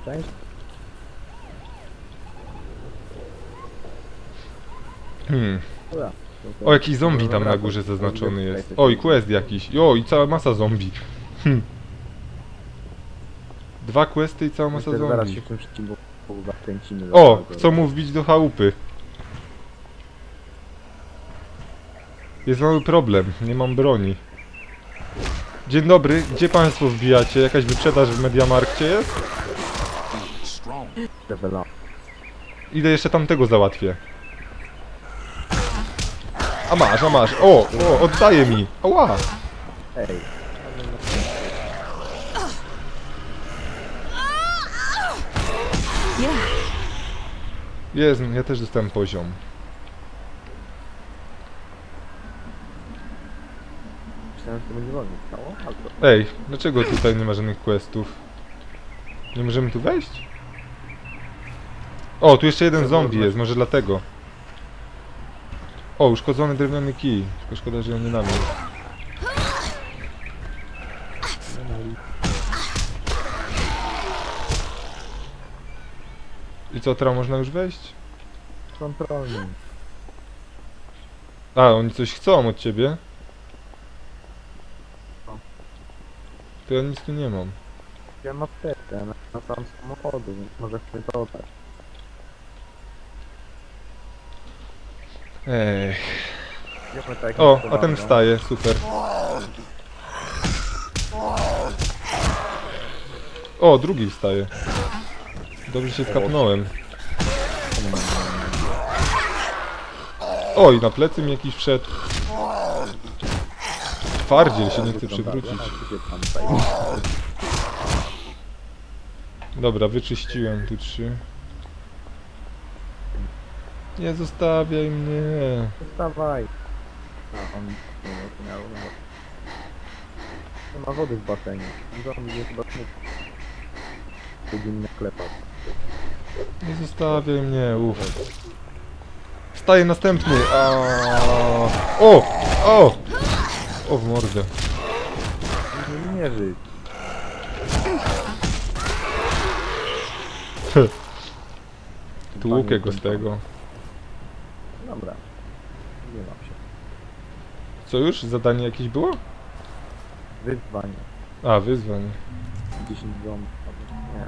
część? Hmm. Dobra. O, jakiś zombie tam na górze zaznaczony jest. O, i quest jakiś. O, i cała masa zombie. Hmm. Dwa questy i cała masa zaraz się zombie. tym wszystkim O, chcą mu wbić do chałupy. Jest mały problem, nie mam broni. Dzień dobry, gdzie państwo wbijacie? Jakaś wyprzedaż w Mediamarkcie jest? Levela. Idę jeszcze tamtego załatwię. A masz, a masz. O, o, oddaje mi. Ała. Ej. Jest, ja też dostałem poziom. Myślałem, że to będzie wolno stało, ale to... Ej, dlaczego tutaj nie ma żadnych questów? Nie możemy tu wejść? O, tu jeszcze jeden zombie jest, może dlatego. O, uszkodzony drewniany kij. Tylko szkoda, że on nie na mnie. I co, teraz można już wejść? Kontrolny. A, oni coś chcą od ciebie? To ja nic tu nie mam. Ja mam apteczkę na, sam samochodu, więc może chcę to Ej. O, a ten wstaje, super. O, drugi wstaje. Dobrze się skapnąłem. Oj, na plecy mi jakiś wszedł. Twardziel się nie chce tutaj. Dobra, wyczyściłem tu trzy. Nie zostawiaj mnie. Wstawaj. A on nie miał. Nie ma wody w basenie. Zombie jest chyba smutny. Powinien klepać. Nie zostawiaj mnie, uff. Wstaje następny. A. O! O! O w mordę. Nie mierzy. Tłukę go z tego. Dobra. Nie mam się. Co już? Zadanie jakieś było? Wyzwanie. A, wyzwanie. 10 zombie. Nie.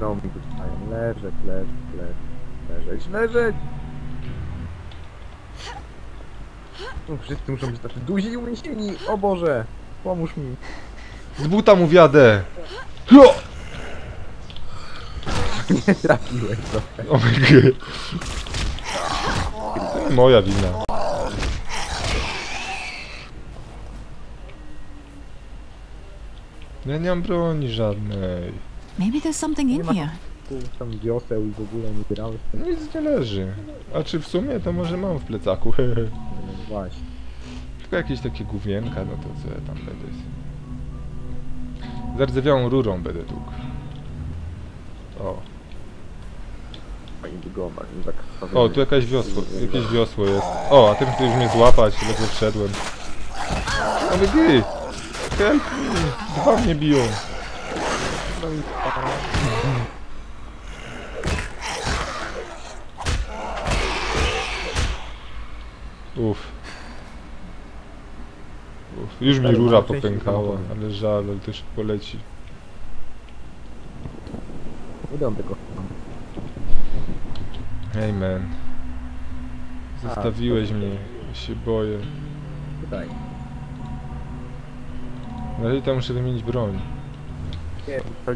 Zombie tu stają. Leżeć, leżeć, leżeć. Leżeć, leżeć! No, Wszyscy muszą być tacy duzi i umieśnieni. O Boże! Pomóż mi. Z buta mu wiadę! Ho! Nie trafiłeś trochę. O my god. Moja wina. Ja nie mam broni żadnej. Maybe there's something in Nie ma- here. Tam wioseł i w ogóle nie grałeś. Nic nie leży. A czy w sumie to może mam w plecaku? No właśnie. Tylko jakieś takie główienka, no to co ja tam będę... Zardzewiałą rurą będę tłukł. O. Wygląda. nie Tak O, tu jakaś wiosło, jakieś wiosło jest. O, a chce już mnie złapać, ledwo wszedłem. Ale gry! Help me! Dwa mnie biją. Uff. Uff. Już mi rura popękała, ale żal, ale też poleci. Idę tego. Hey man. Zostawiłeś mnie, się boję. Tutaj. Na razie to muszę wymienić broń.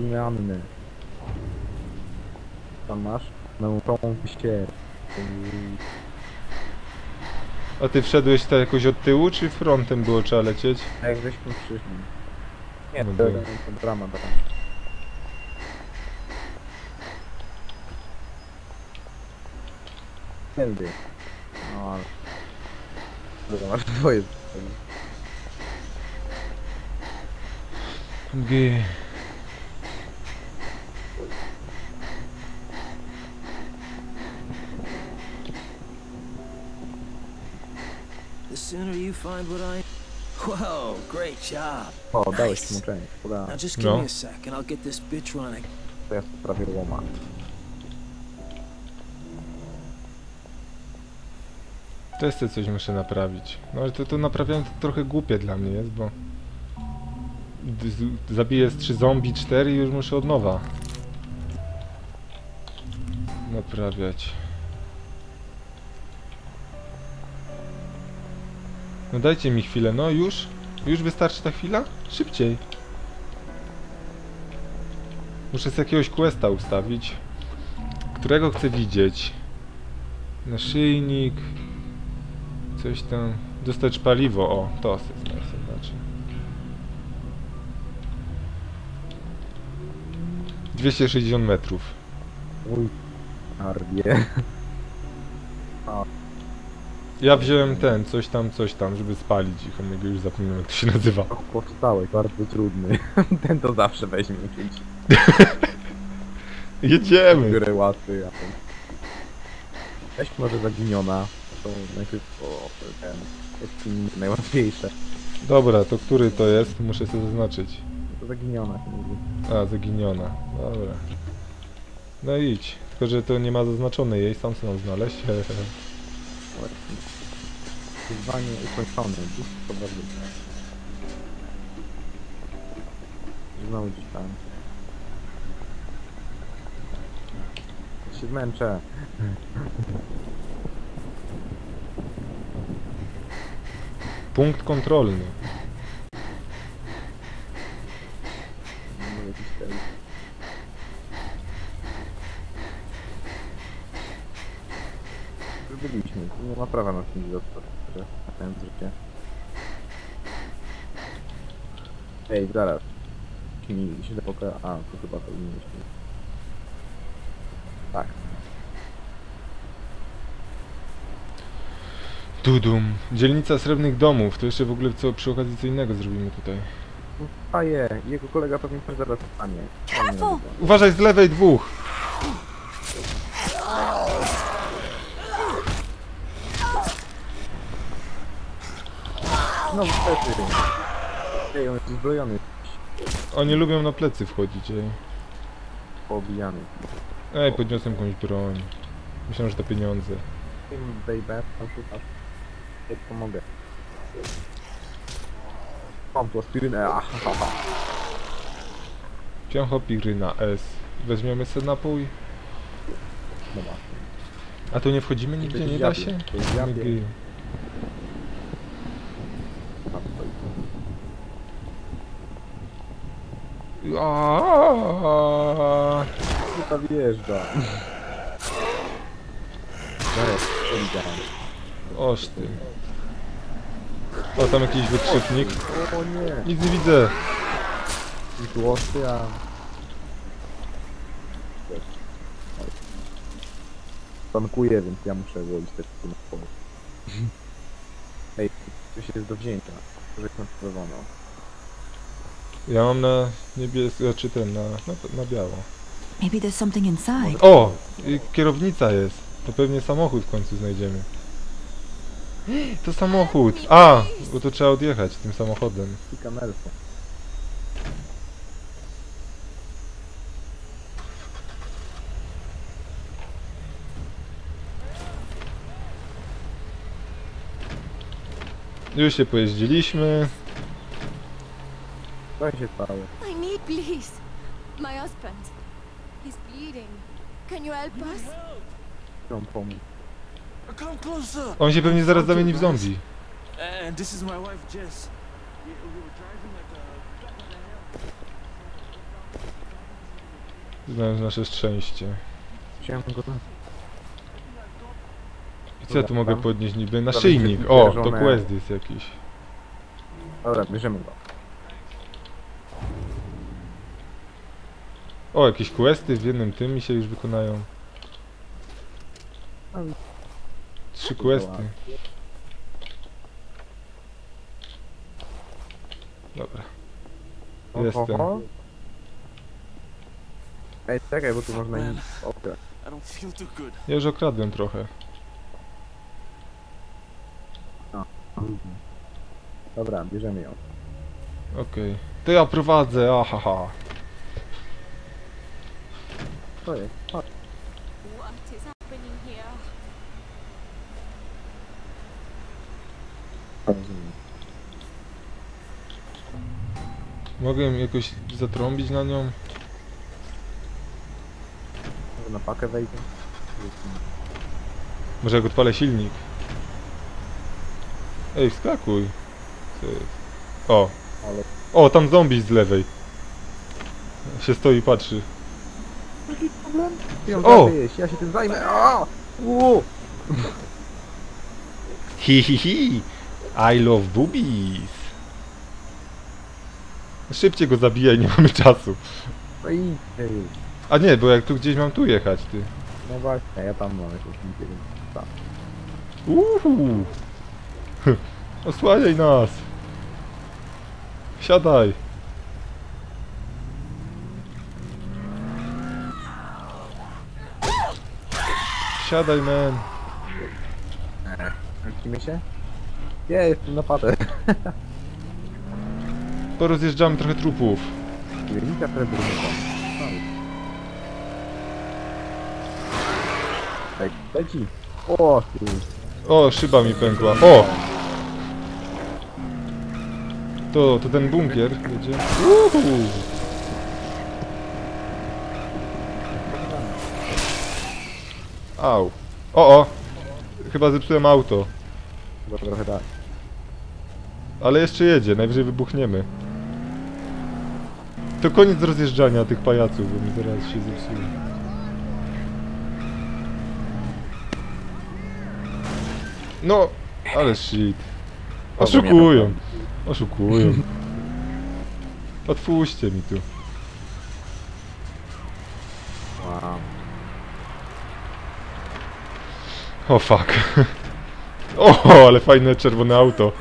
Nie, Annę. Tam masz? No, tą ścier. A ty wszedłeś tak jakoś od tyłu, czy frontem było trzeba lecieć? A jak żeśmy przyszli? Nie, No to, dobra. to brama brama. Tędy. No ale... Dobra, masz dwoje. The sooner you find what I Whoa, great job. O, dałeś mu część. Poda, Now just give No. me a sec and I'll get this bitch running. To jeszcze coś muszę naprawić. No ale to, to naprawianie to trochę głupie dla mnie jest, bo... Zabiję z 3 zombie, 4 i już muszę od nowa. Naprawiać. No dajcie mi chwilę, no już? Już wystarczy ta chwila? Szybciej. Muszę z jakiegoś questa ustawić, którego chcę widzieć. Naszyjnik. Coś tam. Dostać paliwo, o, to se znajdę, znaczy. 260 metrów. Mój arbie. Ja wziąłem ten, coś tam, coś tam, żeby spalić ich, omega już zapomniałem jak to się nazywa. Powstałeś, bardzo trudny. Ten to zawsze weźmie jakieś. Jedziemy! Biorę łatwy, a ten... Weź może zaginiona. O, ten... Jest najłatwiejsze. Dobra, to który to jest? Muszę sobie zaznaczyć. To zaginiona. A, zaginiona. Dobra. No idź. Tylko, że to nie ma zaznaczonej jej, sam sobie mam znaleźć. Wyzwanie ukończone. Dziś to bardzo. Znowu gdzieś tam. Się zmęczę. Punkt kontrolny. Tu nie ma prawa na tym zostać. Na ten życie. Ej, zaraz. Kimi się poka... A, to chyba to mieliśmy. Tak. Dudum. Dzielnica Srebrnych Domów. To jeszcze w ogóle co przy okazji co innego zrobimy tutaj. A je, jego kolega pewnie też zaraz stanie. Uważaj z lewej dwóch! No wtedy. Ej, on jest uzbrojony, Oni lubią na plecy wchodzić, ej. poobijany. Ej, podniosłem jakąś broń. Myślałem, że to pieniądze. Tym baby, tam szukasz. Ja ci pomogę. Mam tu aspirynę, ahaha. Piąchopiryna S. Weźmiemy sobie napój. No ma. A tu nie wchodzimy nigdzie, jest nie da się? stoi. Aaaa! Wjeżdża. Zaraz. Oż ty. O, tam jakiś wykrzyknik. O nie. Nic nie widzę. I głosy, a... Tankuję, więc ja muszę wolić te na pole. Ej, coś jest do wzięcia. To jest czerwono. Ja mam na niebiesko, znaczy ten, na, na, na biało. Maybe there's something inside. O! i Kierownica jest. To pewnie samochód w końcu znajdziemy. To samochód! A! Bo to trzeba odjechać tym samochodem. I kamerko. Już się pojeździliśmy. Co się stało? I need please. My husband. He's bleeding. Can you help us? Chcą pomóc. On się pewnie zaraz zamieni w zombie. Znając nasze szczęście. I co ja tu mogę podnieść niby? Naszyjnik! O! To quest jest jakiś. Dobra, bierzemy go. O, jakieś questy w jednym tym mi się już wykonają. Trzy questy. Dobra. Jestem. Ej, czekaj, bo tu można im... Okej. I don't feel too good. Ja już okradłem trochę. Dobra, bierzemy ją. Okej. To ja prowadzę, ahaha. To jest. Chodź. What is happening here? Rozumiem. Mogę jakoś zatrąbić na nią? Może na pakę wejdzie? Może jak odpalę silnik? Ej, wskakuj. Co jest? O, o, tam zombie z lewej. Się stoi i patrzy. ty ją O! zabijesz, ja się tym zajmę. O! Uuu! Hi hi hi! I love boobies! Szybciej go zabijaj, nie mamy czasu. No i A nie, bo jak tu gdzieś mam tu jechać, ty. No właśnie, ja tam mam jakieś. Uhu. Osłaniaj nas! Siadaj! Siadaj, man! Kręcimy się? Nie, jestem na patę. Porozjeżdżamy trochę trupów. Wielika prebrunka. Ej, leci. O, ty. O, szyba mi pękła. O! To, to ten bunkier jedzie. Uhu. Au. O, o! Chyba zepsułem auto. Chyba trochę tak. Ale jeszcze jedzie, najwyżej wybuchniemy. To koniec rozjeżdżania tych pajaców, bo mi zaraz się zepsuje. No, ale shit. Oszukują. Oszukują. Otwórzcie mi tu. Wow. O fuck. O, ale fajne czerwone auto.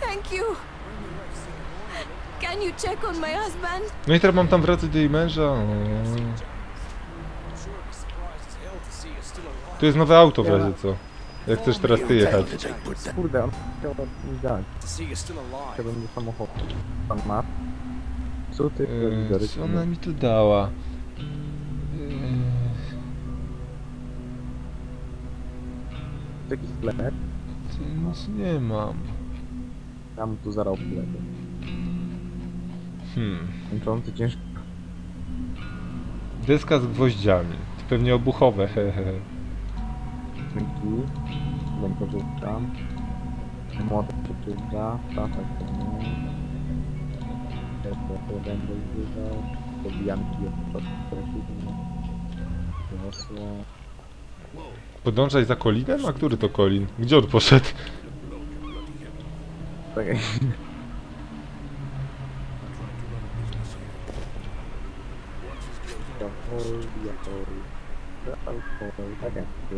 Thank you. Can you check on my husband? No i teraz mam tam wracać do jej męża. O. Tu jest nowe auto w razie co. Jak chcesz teraz ty jechać. Kurde, on chciał mi dać. Chciałbym do samochodu. Pan ma? Co ty Eee, co ona mi tu dała? Jakiś sklep? tu nic nie mam. Tam tu sklep. Hmm. Kończący ciężko. Deska z gwoździami. To pewnie obuchowe, hehe. Się przyzda. Stafek to nie. Jeszcze to będę używał. Pobijanki od przeczytania. Wiosło. Podążaj za Kolinem? A który to Kolin? Gdzie on poszedł? Czekaj. Alkohol, alkohol. Alkohol, tak jak to.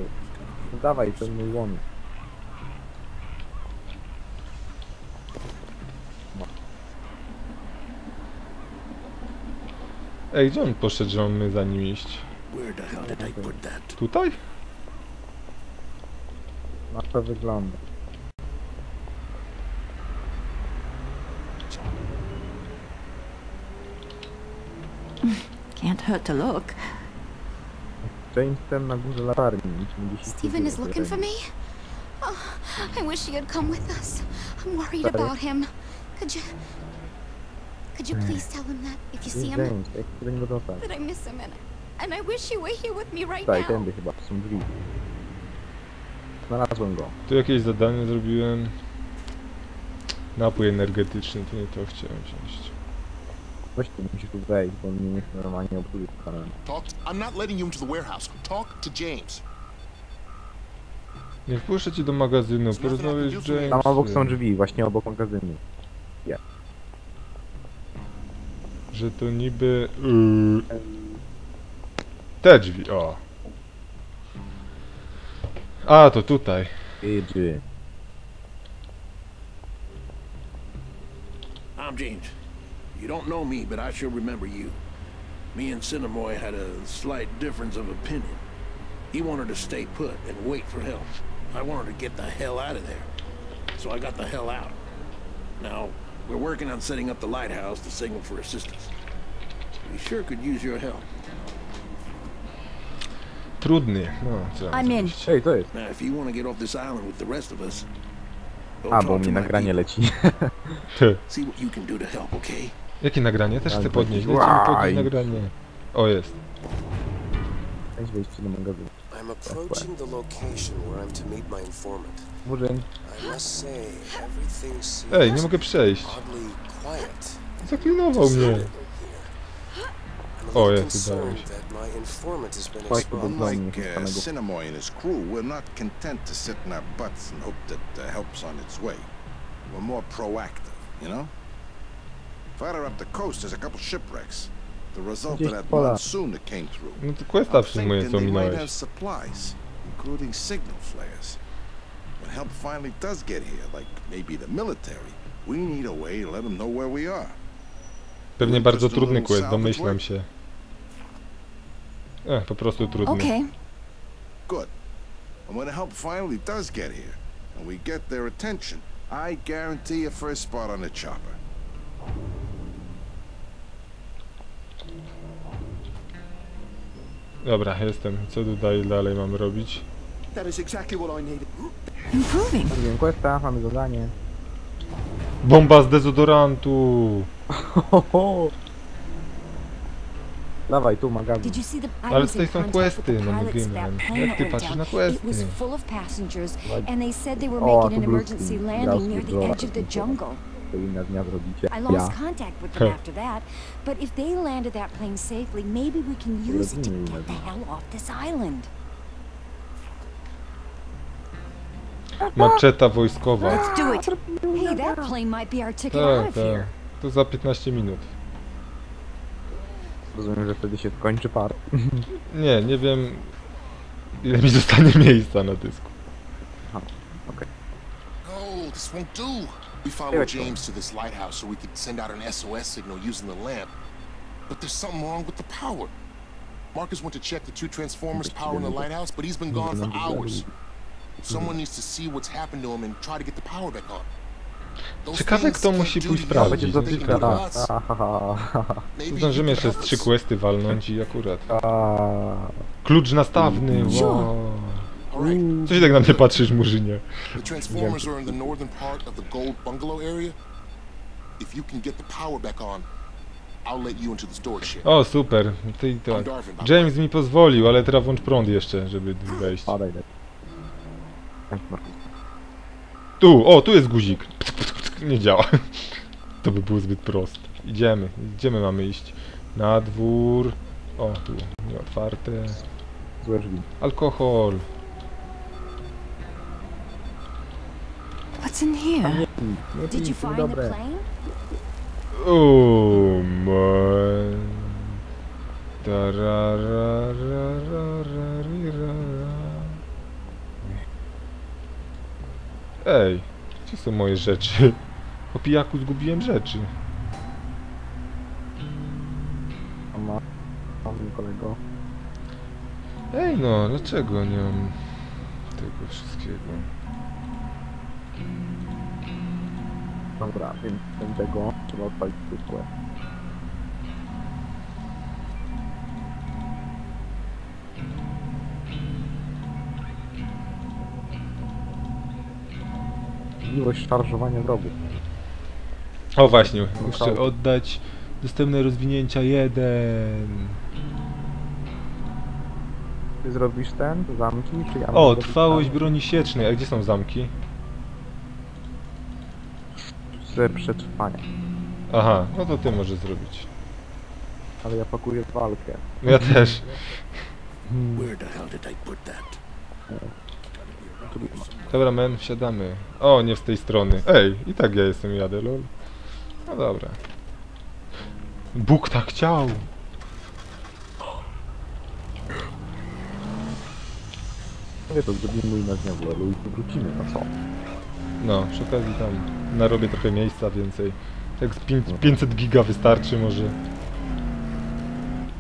No dawaj, ten mój łon. Ej, gdzie on poszedł, że mamy za nim iść? Tutaj? Na to wygląda. Can't hurt to look. James ten na górze latarni. Stephen is looking for me? Oh, I wish he had come with us. I'm worried about him. Could you... Could you please tell him that if you see him? James, eh, jak się do niego dostać? That I miss him and, and I wish he were here with me right now. Znalazłem go. Tu jakieś zadanie zrobiłem. Napój energetyczny, to nie to chciałem wziąć. Weź tu, musisz tu wejść, bo mnie normalnie obsługi kanałem. Talk. I'm not letting you into the warehouse. Talk to James. Nie wpuszczę cię do magazynu, porozmawiaj z Jamesem. Tam obok są drzwi, właśnie obok magazynu. Że to niby... Yy, te drzwi, o. A, to tutaj. Jedzie. I'm James. You don't know me, but I sure remember you. Me and Cinemoy had a slight difference of opinion. He wanted to stay put and wait for help. I wanted to get the hell out of there. So I got the hell out. Now, we're working on setting up the lighthouse to signal for assistance. We sure could use your help. Trudny. No, co I'm in. Ej, to jest. Now, if you want to get off this island with the rest of us, go A, bo mi nagranie leci. Ty. See what you can do to help, okay? Jakie nagranie? Też chcę podnieść. Dajcie mi podnieść Łaj. nagranie. O, jest. Weź do magazynu. I'm approaching the location where I'm to meet my informant. Murzyn. I must say, everything seems Ej, nie mogę przejść. oddly quiet. Zaklinował mnie. I'm a O, little jest, udało concerned się. that my informant has been Oj, exposed. Znowu Unlike nie uh, samego. Cinemoy and his crew, we're not content to sit in our butts and hope that uh, help's on its way. We're more proactive, you know? Farther up the coast, there's a couple shipwrecks. The result of that pola. monsoon that came through. No to questa I'm thinking co they might have supplies, including signal flares. When help finally does get here, like maybe the military, we need a way to let them know where we are. Pewnie bardzo trudny quest, domyślam się. Eh, po prostu trudny. Okay. Good. And when the help finally does get here, and we get their attention, I guarantee a first spot on the chopper. Dobra, jestem. Co tutaj dalej mamy robić? That is exactly what I needed. Improving. Zrobiłem questa, mamy zadanie. Bomba z dezodorantu! Dawaj, tu magazyn. Did you see the I Ale tutaj są questy, no plane Jak ty went patrzysz down. na It questy? was full of passengers Like- and they said they were O, making an tu emergency Bluetooth. landing near Jasny the edge of the dole. jungle. To inna dnia zrobicie. I lost Ja. contact with them after that, but if they landed that plane safely, maybe we can use it to get the hell off this island. Maczeta wojskowa. Let's do it. Hey, that plane might be our ticket out Tak, of here. tak. To za 15 minut. Rozumiem, że wtedy się skończy par. Nie, nie wiem ile mi zostanie miejsca na dysku. No, this won't do. We followed James to this lighthouse so we could send out an SOS signal using the lamp. But there's something wrong with the power. Marcus went to check the two transformers powering the lighthouse, but he's been gone for hours. Mhm. Someone needs to see what's happened to him and try to get the power back on. Ciekawe, kto musi pójść sprawdzić. Będzie do. Maybe Zdążymy jeszcze z trzy questy walnąć i akurat. Klucz nastawny, wow. All right. Co się tak na mnie patrzysz, Murzynie? The transformers are in the northern part of the gold bungalow area. If you can get the power back on, I'll let you into the storage shed. O, super. Ty, tak. James mi pozwolił, ale teraz włącz prąd jeszcze, żeby wejść. Padaj. Tu, o, tu jest guzik. Nie działa. To by było zbyt proste. Idziemy, gdzie my mamy iść? Na dwór. O, tu, nieotwarte. Złe drzwi. Alkohol. What's in here? Nie, nie Did you pij, find the dobre. plane? Oh man. Tararararararira. Ej, gdzie są moje rzeczy? Po pijaku zgubiłem rzeczy. A ma... Mam kolego. Ej no, dlaczego nie mam tego wszystkiego? Dobra, więc ten tego trzeba odpalić zwykłe. Możliwość szarżowania wrogów. O właśnie, muszę oddać dostępne rozwinięcia 1. Ty zrobisz ten, zamki, czy ja mam O, trwałość tam? broni siecznej. A gdzie są zamki? Z przetrwania. Aha, no to ty możesz zrobić. Ale ja pakuję walkę. Ja też. Where the hell did I put that? Dobra, men, wsiadamy. O, nie z tej strony. Ej, i tak ja jestem, jadę, lol. No dobra. Bóg tak chciał. Mówię to, zrobimy na dnia w lolu i wrócimy, no co? No, przy okazji tam narobię trochę miejsca więcej. Tak z pięć- 500 giga wystarczy może.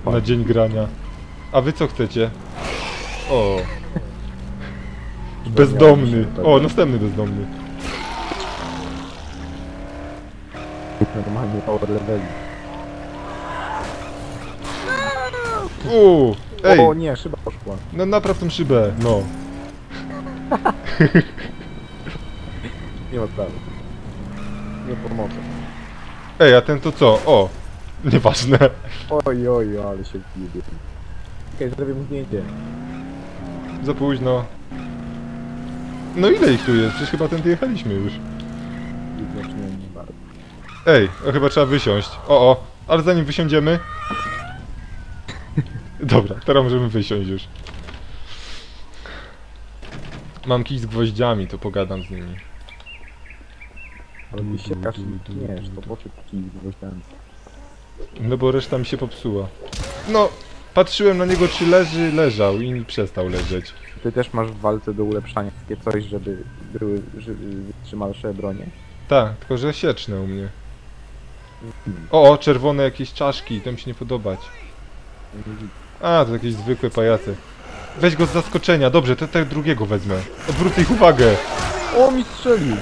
Na dzień grania. A wy co chcecie? O, Bezdomny. O, następny bezdomny. Normalnie power leveli. Uuu, ej, O nie, szyba poszła. no napraw tą szybę, no. Nie ma sprawy. Nie pomogę. Ej, a ten to co? O, nieważne. Oj, oj, ale się wbije. Okej, zrobię mu zdjęcie. Za późno. No ile ich tu jest? Przecież chyba tędy jechaliśmy już. Nie. Ej, chyba trzeba wysiąść. O, o, ale zanim wysiądziemy... Dobra, teraz możemy wysiąść już. Mam kij z gwoździami, to pogadam z nimi. Ale ty siekasz i tniesz, to po kij z gwoździami? No bo reszta mi się popsuła. No, patrzyłem na niego czy leży, leżał i przestał leżeć. Ty też masz w walce do ulepszania takie coś, żeby były wytrzymalsze bronie? Tak, tylko że sieczne u mnie. O, o, czerwone jakieś czaszki, to mi się nie podobać. Nie. A, to jakieś zwykłe pajace. Weź go z zaskoczenia, dobrze, te, te drugiego wezmę. Odwrócę ich uwagę. O, mi strzelił!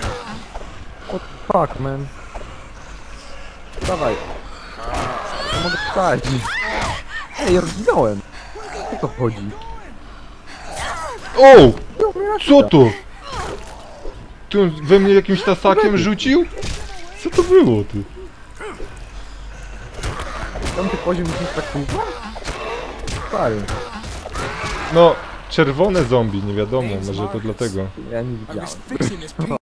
What the fuck, man? Dawaj. Ja mogę wstać. Ej, ja rozginąłem. O co chodzi? O! Co to? Ty on we mnie jakimś tasakiem rzucił? Co to było, ty? Tamty poziom jest tak kurwa? Stary, No, czerwone zombie, nie wiadomo, może to dlatego. ja nie widziałem.